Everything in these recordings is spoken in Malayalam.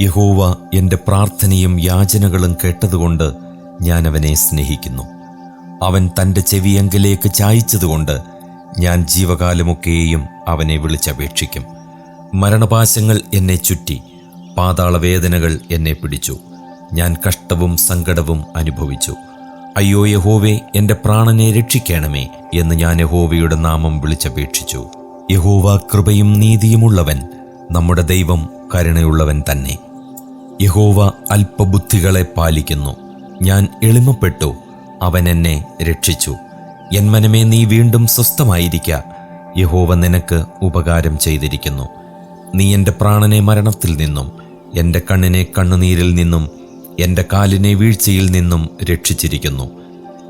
യഹോവ എന്റെ പ്രാർത്ഥനയും യാചനകളും കേട്ടതുകൊണ്ട് ഞാൻ അവനെ സ്നേഹിക്കുന്നു. അവൻ തന്റെ ചെവിയങ്കിലേക്ക് ചായച്ചതുകൊണ്ട് ഞാൻ ജീവകാലമൊക്കെയും അവനെ വിളിച്ചപേക്ഷിക്കും. മരണപാശങ്ങൾ എന്നെ ചുറ്റി പാതാളവേദനകൾ എന്നെ പിടിച്ചു. ഞാൻ കഷ്ടവും സങ്കടവും അനുഭവിച്ചു. അയ്യോ യഹോവെ എന്റെ പ്രാണനെ രക്ഷിക്കണമേ എന്ന് ഞാൻ യഹോവയുടെ നാമം വിളിച്ചപേക്ഷിച്ചു. യഹോവ കൃപയും നീതിയുമുള്ളവൻ നമ്മുടെ ദൈവം കരുണയുള്ളവൻ തന്നെ. യഹോവ അല്പബുദ്ധികളെ പാലിക്കുന്നു. ഞാൻ എളിമപ്പെട്ടു അവൻ എന്നെ രക്ഷിച്ചു. എൻ മനമേ നീ വീണ്ടും സ്വസ്ഥമായിരിക്ക. യഹോവ നിനക്ക് ഉപകാരം ചെയ്തിരിക്കുന്നു. നീ എന്റെ പ്രാണനെ മരണത്തിൽ നിന്നും എന്റെ കണ്ണിനെ കണ്ണുനീരിൽ നിന്നും എന്റെ കാലിനെ വീഴ്ചയിൽ നിന്നും രക്ഷിച്ചിരിക്കുന്നു.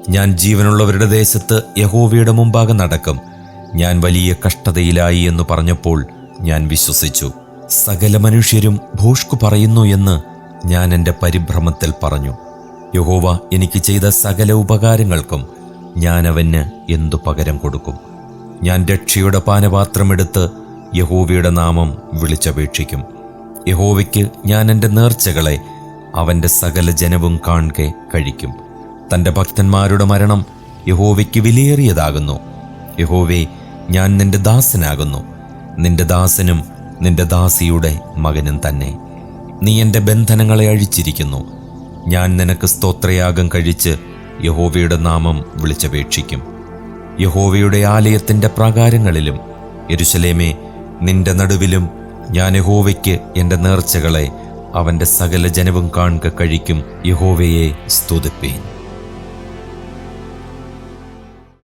ഞാൻ ജീവനുള്ളവരുടെ ദേശത്ത് യഹോവയുടെ മുമ്പാകെ നടക്കും. ഞാൻ വലിയ കഷ്ടതയിലായി എന്ന് പറഞ്ഞപ്പോൾ ഞാൻ വിശ്വസിച്ചു. സകല മനുഷ്യരും ഭൂഷ്കു പറയുന്നു എന്ന് ഞാൻ എന്റെ പരിഭ്രമത്തിൽ പറഞ്ഞു. യഹോവ എനിക്ക് ചെയ്ത സകല ഉപകാരങ്ങൾക്കും ഞാൻ അവന് എന്തു പകരം കൊടുക്കും. ഞാൻ രക്ഷയുടെ പാനപാത്രമെടുത്ത് യഹോവയുടെ നാമം വിളിച്ചപേക്ഷിക്കും. യഹോവയ്ക്ക് ഞാൻ എന്റെ നേർച്ചകളെ അവന്റെ സകല ജനവും കാണുക കഴിക്കും. തന്റെ ഭക്തന്മാരുടെ മരണം യഹോവയ്ക്ക് വിലയേറിയതാകുന്നു. യഹോവേ ഞാൻ നിന്റെ ദാസനാകുന്നു. നിന്റെ ദാസനും നിന്റെ ദാസിയുടെ മകനും തന്നെ. നീ എന്റെ ബന്ധനങ്ങളെ അഴിച്ചിരിക്കുന്നു. ഞാൻ നിനക്ക് സ്തോത്രയാഗം കഴിച്ച് യഹോവയുടെ നാമം വിളിച്ചപേക്ഷിക്കും. യഹോവയുടെ ആലയത്തിന്റെ പ്രാകാരങ്ങളിലും എരുശലേമേ നിന്റെ നടുവിലും ഞാൻ യഹോവയ്ക്ക് എന്റെ നേർച്ചകളെ അവന്റെ സകല ജനവും കാണുക കഴിക്കും. യഹോവയെ സ്തുതിപ്പേൻ.